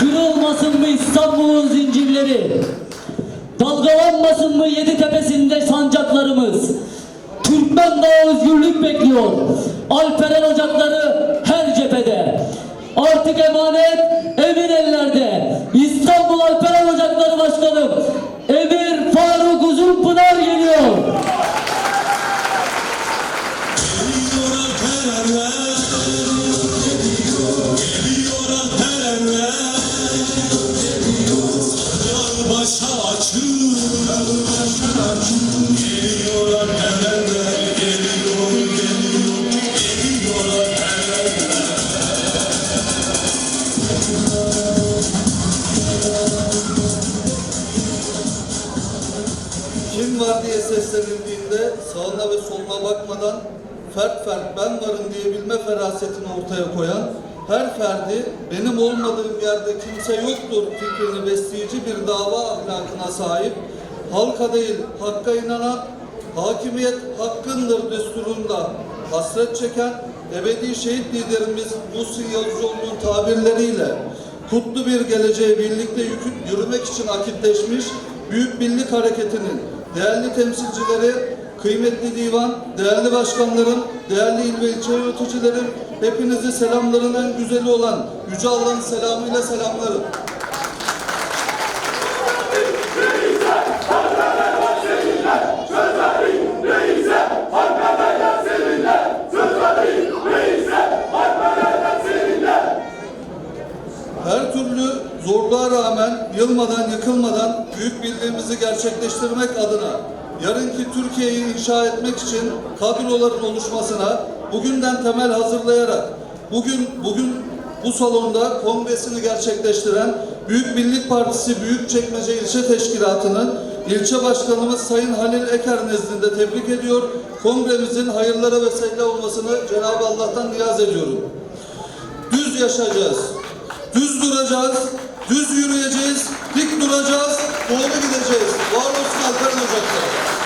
Kırılmasın mı İstanbul'un zincirleri? Dalgalanmasın mı yedi tepesinde sancaklarımız? Türkmen Dağı özgürlük bekliyor. Alperen ocakları her cephede. Artık emanet emin ellerde. Başa açın Geliyorlar erenler Geliyor geliyor Geliyorlar erenler Kim var diye seslenildiğinde sağına ve soluna bakmadan fert fert ben varım diyebilme ferasetini ortaya koyan, her ferdi benim olmadığım yerde kimse yoktur fikrini besleyici bir dava ahlakına sahip, halka değil hakka inanan, hakimiyet hakkındır düsturunda hasret çeken ebedi şehit liderimiz Muhsin Yavuzcuoğlu'nun tabirleriyle kutlu bir geleceğe birlikte yürümek için akitleşmiş Büyük Birlik Hareketi'nin değerli temsilcileri, kıymetli divan, değerli başkanlarım, değerli il ve ilçe yöneticilerim, hepinizi selamların en güzeli olan Yüce Allah'ın selamıyla selamlarım. Zorluğa rağmen yılmadan yıkılmadan büyük birliğimizi gerçekleştirmek adına yarınki Türkiye'yi inşa etmek için kadroların oluşmasına bugünden temel hazırlayarak bugün bugün bu salonda kongresini gerçekleştiren Büyük Birlik Partisi Büyükçekmece İlçe Teşkilatı'nın ilçe başkanımız Sayın Halil Eker nezdinde tebrik ediyor. Kongremizin hayırlara vesile olmasını Cenab-ı Allah'tan niyaz ediyorum. Düz yaşayacağız. Düz duracağız. Düz yürüyeceğiz, dik duracağız, doğru gideceğiz. Var olsun Alperen Ocak'ta.